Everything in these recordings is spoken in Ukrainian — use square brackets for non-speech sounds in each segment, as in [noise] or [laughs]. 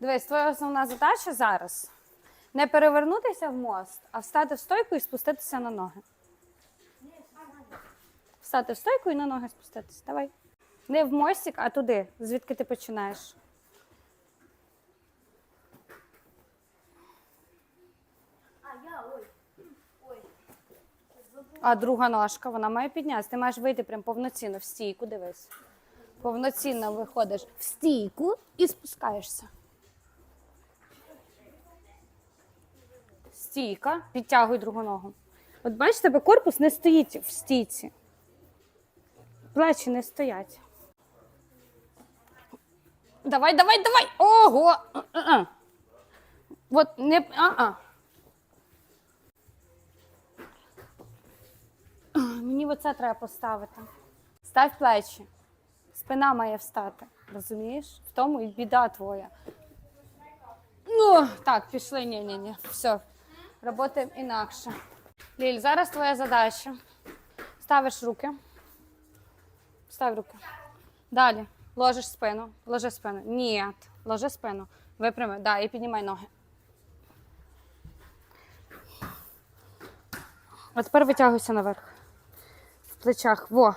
Дивись, твоя основна задача зараз не перевернутися в мост, а встати в стойку і спуститися на ноги. Встати в стойку і на ноги спуститися. Давай. Не в мостик, а туди, звідки ти починаєш. А, друга ножка, вона має піднятися. Ти маєш вийти прям повноцінно в стійку, дивись. Повноцінно виходиш в стійку і спускаєшся. Стійка, підтягуй другу ногу. От бачиш, тебе корпус не стоїть в стійці. Плечі не стоять. Давай, давай, давай! Ого! А-а. От не. А-а. Мені оце треба поставити. Став плечі. Спина має встати. Розумієш? В тому і біда твоя. Ну, так, пішли. Ні, ні, ні. Все. Роботи інакше. Ліль, зараз твоя задача. Ставиш руки. Став руки. Далі. Ложиш спину. Ложи спину. Ні. Ложи спину. Випрями. Да, і піднімай ноги. А тепер витягуйся наверх. В плечах. Во.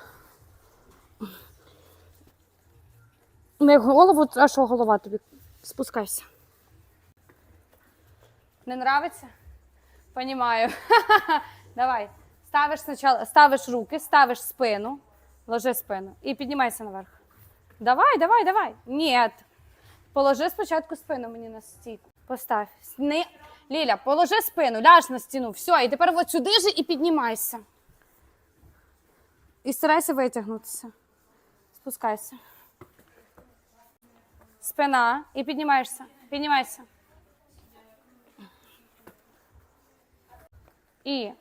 Не голову, а що голова тобі? Спускайся. Не нравиться? Понімаю. [laughs] Давай. Ставиш спочатку, ставиш руки, ставиш спину, ложи спину і піднімайся наверх. Давай, давай, давай. Ні. Положи спочатку спину мені на стійку. Постав. Не... Ліля, положи спину, ляж на стіну. Все, і тепер от сюди же і піднімайся. І старайся витягнутися. Спускайся. Спина. І піднімаєшся. Піднімайся. І.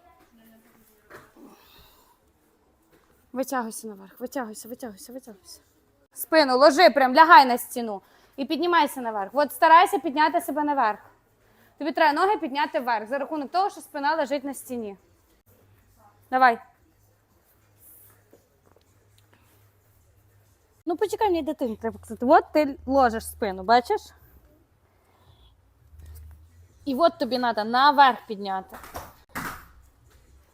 Витягуйся наверх. Витягуйся, витягуйся, витягуйся. Спину ложи, прям лягай на стіну. І піднімайся наверх. От старайся підняти себе наверх. Тобі треба ноги підняти вверх за рахунок того, що спина лежить на стіні. Давай. Ну, почекай, мені дитину треба казати. От ти ложиш спину, бачиш? І от тобі треба наверх підняти.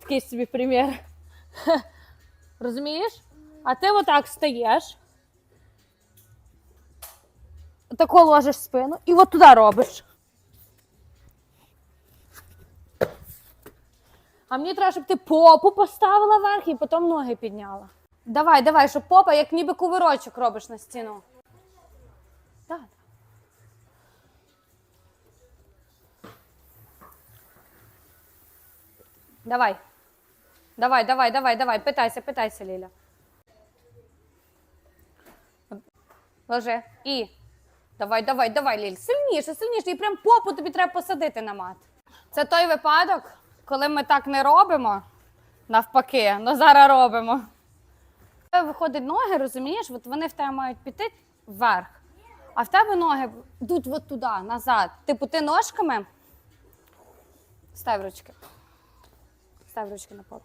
Такий собі примір. [laughs] Розумієш? А ти отак стаєш. Тако ложиш спину і от туди робиш. А мені треба, щоб ти попу поставила вверх і потім ноги підняла. Давай, давай, щоб попа, як ніби кувирочок робиш на стіну. Так. Давай. Давай, давай, давай, давай. Питайся, питайся, Ліля. Ложи. І. Давай, давай, давай, Ліль. Сильніше, сильніше. І прям попу тобі треба посадити на мат. Це той випадок, коли ми так не робимо, навпаки, але зараз робимо. Виходить ноги, розумієш, от вони в тебе мають піти вверх. А в тебе ноги йдуть от туди, назад. Типу, ти ножками. Став ручки. Став ручки на пол.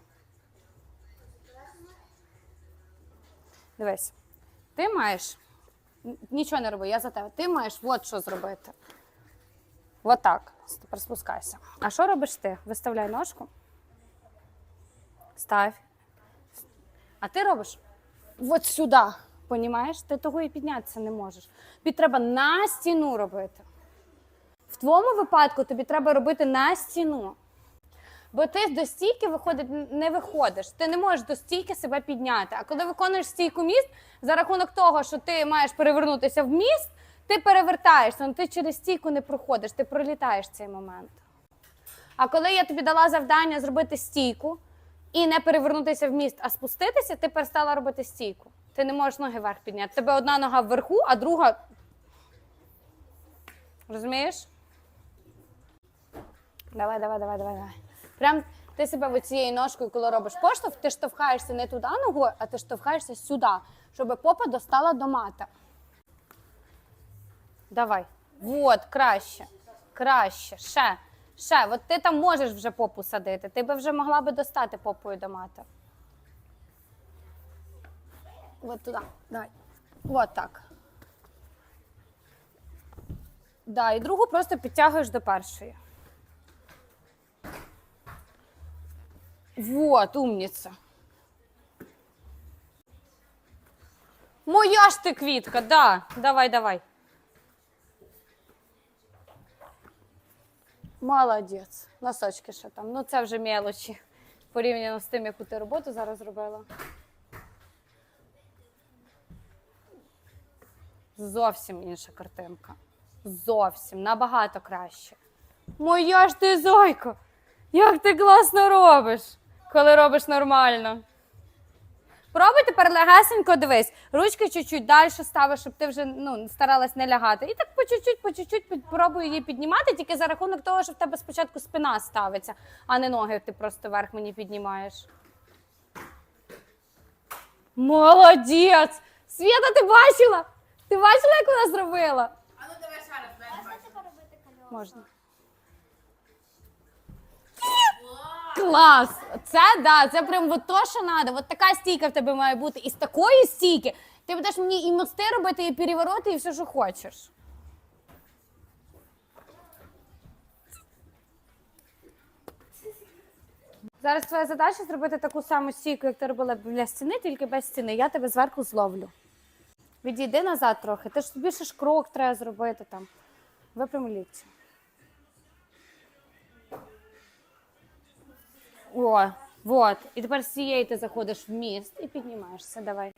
Дивись, ти маєш. Нічого не роби, я за тебе. Ти маєш от що зробити. От так. Тепер спускайся. А що робиш ти? Виставляй ножку. Став. А ти робиш от сюди. Понімаєш? Ти того і піднятися не можеш. Тобі треба на стіну робити. В твоєму випадку тобі треба робити на стіну. Бо ти до стійки виходить, не виходиш. Ти не можеш до стійки себе підняти. А коли виконуєш стійку міст, за рахунок того, що ти маєш перевернутися в міст, ти перевертаєшся, але ти через стійку не проходиш, ти пролітаєш цей момент. А коли я тобі дала завдання зробити стійку і не перевернутися в міст, а спуститися, ти перестала робити стійку. Ти не можеш ноги вверх підняти. Тебе одна нога вверху, а друга. Розумієш? Давай, давай, давай, давай, давай. Прям ти себе цією ножкою, коли робиш поштовх, ти штовхаєшся не туди ногою, а ти штовхаєшся сюди, щоб попа достала до мата. Давай. Вот, краще. Краще. Ще. Ще. От ти там можеш вже попу садити. Ти би вже могла би достати попою до мата. От туди. Давай. От так. Да, і другу просто підтягуєш до першої. Вот, умниця. Моя ж ти квітка, да. Давай, давай. Молодець. Носочки ще там. Ну це вже мелочі. Порівняно з тим, яку ти роботу зараз робила. Зовсім інша картинка. Зовсім набагато краще. Моя ж ти зойко! Як ти класно робиш, коли робиш нормально. Пробуй тепер легесенько дивись. Ручки чуть-чуть далі ставиш, щоб ти вже ну, старалась не лягати. І так по чуть-чуть, по чуть-чуть пробуй її піднімати, тільки за рахунок того, що в тебе спочатку спина ставиться, а не ноги ти просто вверх мені піднімаєш. Молодець! Свята, ти бачила? Ти бачила, як вона зробила? А ну давай ще раз, дай Можна тепер робити кальон? Можна. Клас! Це да, це прям от то, що треба. От така стійка в тебе має бути. І з такої стійки ти будеш мені і мости робити, і перевороти, і все, що хочеш. Зараз твоя задача зробити таку саму стійку, як ти робила біля стіни, тільки без стіни. Я тебе зверху зловлю. Відійди назад трохи. Ти ж більше ж крок треба зробити там. Випрями лікті. О, вот. І тепер з цієї ти заходиш в міст і піднімаєшся. Давай.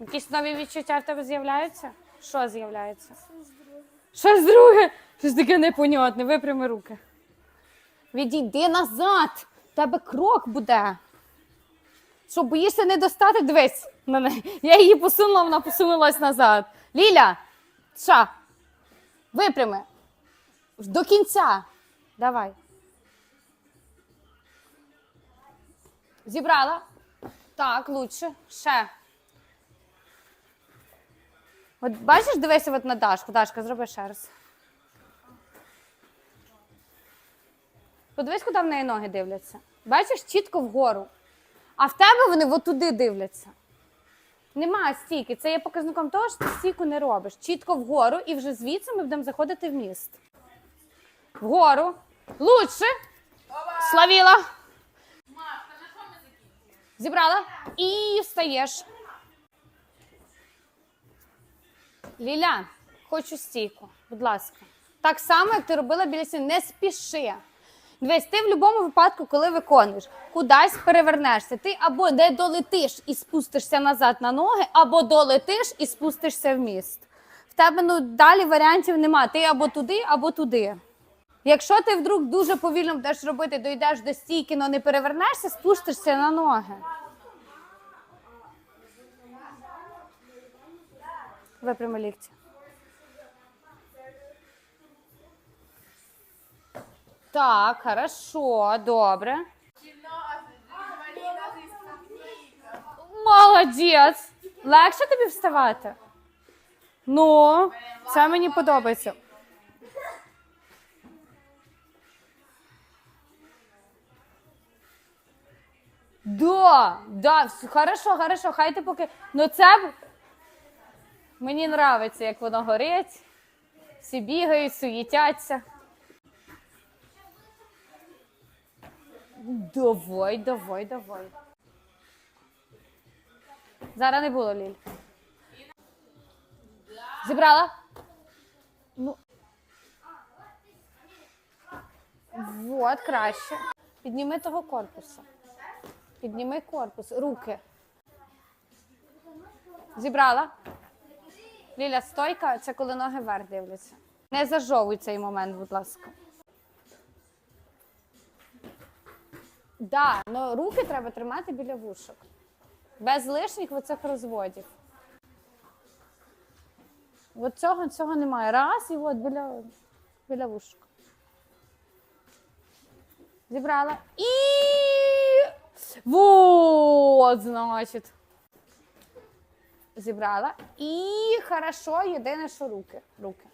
Якісь нові відчуття в тебе з'являються? Що з'являється? Щось друге. Щось таке непонятне. Випрями руки. Відійди назад. Тебе крок буде. Що, боїшся не достати? Дивись на неї. Я її посунула, вона посунулась назад. Ліля, ша, випрями. До кінця. Давай. Зібрала? Так, лучше. Ще. От бачиш, дивися от на Дашку. Дашка, зроби ще раз. Подивись, куди в неї ноги дивляться. Бачиш, чітко вгору. А в тебе вони от туди дивляться. Немає стійки. Це є показником того, що ти стійку не робиш. Чітко вгору, і вже звідси ми будемо заходити в міст. Вгору. Лучше. Славіла. Маш, та на що ми закінчили? Зібрала і встаєш. Ліля, хочу стійку, будь ласка. Так само, як ти робила біля стіни. Не спіши. Дивись, ти в будь-якому випадку, коли виконуєш, кудись перевернешся. Ти або де долетиш і спустишся назад на ноги, або долетиш і спустишся в міст. В тебе ну, далі варіантів нема. Ти або туди, або туди. Якщо ти вдруг дуже повільно будеш робити, дойдеш до стійки, але не перевернешся, спустишся на ноги. Випрями лікті. Так, хорошо, добре. Молодець! Легше тобі вставати? Ну, це мені подобається. Да, да, все, хорошо, хорошо, хай ти поки. Ну це мені нравиться, як воно горить. Всі бігають, суєтяться. Давай, давай, давай. Зараз не було, Ліль. Зібрала? Ну. Вот, краще. Підніми того корпуса. Підніми корпус, руки. Зібрала? Ліля, стойка це коли ноги вверх дивляться. Не зажовуй цей момент, будь ласка. Да, але руки треба тримати біля вушок. Без лишніх оцих розводів. От цього, цього немає. Раз і от біля, біля вушок. Зібрала. І. Вот, значить. Зібрала. І хорошо, єдине, що руки. Руки.